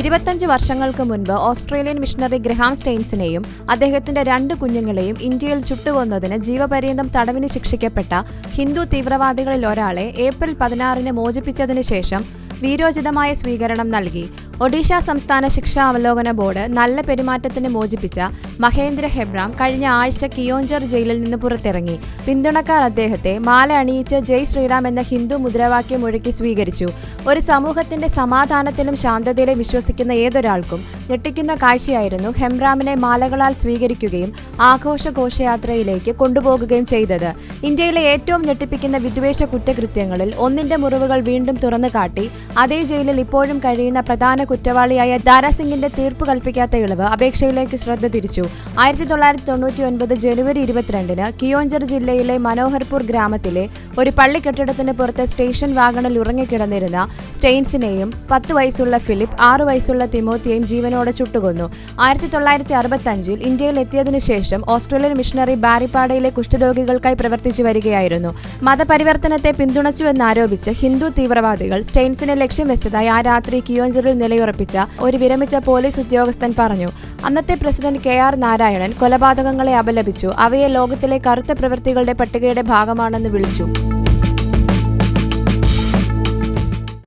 ഇരുപത്തഞ്ച് വർഷങ്ങൾക്ക് മുൻപ് ഓസ്ട്രേലിയൻ മിഷണറി ഗ്രഹാം സ്റ്റെയിൻസിനെയും അദ്ദേഹത്തിന്റെ രണ്ട് കുഞ്ഞുങ്ങളെയും ഇന്ത്യയിൽ ചുട്ടുകൊന്നതിന് ജീവപര്യന്തം തടവിന് ശിക്ഷിക്കപ്പെട്ട ഹിന്ദു തീവ്രവാദികളിൽ ഒരാളെ ഏപ്രിൽ പതിനാറിന് മോചിപ്പിച്ചതിന് ശേഷം വീരോചിതമായ സ്വീകരണം നൽകി. ഒഡീഷ സംസ്ഥാന ശിക്ഷാ അവലോകന ബോർഡ് നല്ല പെരുമാറ്റത്തിന് മോചിപ്പിച്ച മഹേന്ദ്ര ഹെബ്രാം കഴിഞ്ഞ ആഴ്ച കിയോഞ്ചർ ജയിലിൽ നിന്ന് പുറത്തിറങ്ങി. പിന്തുണക്കാർ അദ്ദേഹത്തെ മാല അണിയിച്ച് ജയ് ശ്രീറാം എന്ന ഹിന്ദു മുദ്രാവാക്യം ഒഴുക്കി സ്വീകരിച്ചു. ഒരു സമൂഹത്തിന്റെ സമാധാനത്തിലും ശാന്തതയിലും വിശ്വസിക്കുന്ന ഏതൊരാൾക്കും ഞെട്ടിക്കുന്ന കാഴ്ചയായിരുന്നു ഹെംറാമിനെ മാലകളാൽ സ്വീകരിക്കുകയും ആഘോഷ ഘോഷയാത്രയിലേക്ക് കൊണ്ടുപോകുകയും ചെയ്തത്. ഇന്ത്യയിലെ ഏറ്റവും ഞെട്ടിപ്പിക്കുന്ന വിദ്വേഷ കുറ്റകൃത്യങ്ങളിൽ ഒന്നിന്റെ മുറിവുകൾ വീണ്ടും തുറന്നു കാട്ടി അതേ ജയിലിൽ ഇപ്പോഴും കഴിയുന്ന പ്രധാന കുറ്റവാളിയായ ദാരാസിംഗിന്റെ തീർപ്പ് കൽപ്പിക്കാത്ത ഇളവ് അപേക്ഷയിലേക്ക് ശ്രദ്ധ തിരിച്ചു. ആയിരത്തി തൊള്ളായിരത്തി തൊണ്ണൂറ്റി ഒൻപത് ജനുവരി ഇരുപത്തിരണ്ടിന് കിയോഞ്ചർ ജില്ലയിലെ മനോഹർപൂർ ഗ്രാമത്തിലെ ഒരു പള്ളി കെട്ടിടത്തിന് പുറത്ത് സ്റ്റേഷൻ വാഗണിൽ ഉറങ്ങിക്കിടന്നിരുന്ന സ്റ്റെയിൻസിനെയും പത്ത് വയസ്സുള്ള ഫിലിപ്പ് ആറു വയസ്സുള്ള തിമോത്തിയെയും ജീവനോടെ ചുട്ടുകൊന്നു. ആയിരത്തി തൊള്ളായിരത്തി അറുപത്തി അഞ്ചിൽ ഇന്ത്യയിൽ എത്തിയതിനു ശേഷം ഓസ്ട്രേലിയൻ മിഷണറി ബാരിപ്പാടയിലെ കുഷ്ഠരോഗികൾക്കായി പ്രവർത്തിച്ചു വരികയായിരുന്നു. മതപരിവർത്തനത്തെ പിന്തുണച്ചുവെന്നാരോപിച്ച് ഹിന്ദു തീവ്രവാദികൾ സ്റ്റെയിൻസിനെ ലക്ഷ്യം വെച്ചതായി ആ രാത്രി കിയോഞ്ചറിൽ നിലയുറപ്പിച്ച ഒരു വിരമിച്ച പോലീസ് ഉദ്യോഗസ്ഥൻ പറഞ്ഞു. അന്നത്തെ പ്രസിഡന്റ് കെ ആർ നാരായണൻ കൊലപാതകങ്ങളെ അപലപിച്ചു. അവയെ ലോകത്തിലെ കറുത്ത പ്രവൃത്തികളുടെ പട്ടികയുടെ ഭാഗമാണെന്ന് വിളിച്ചു.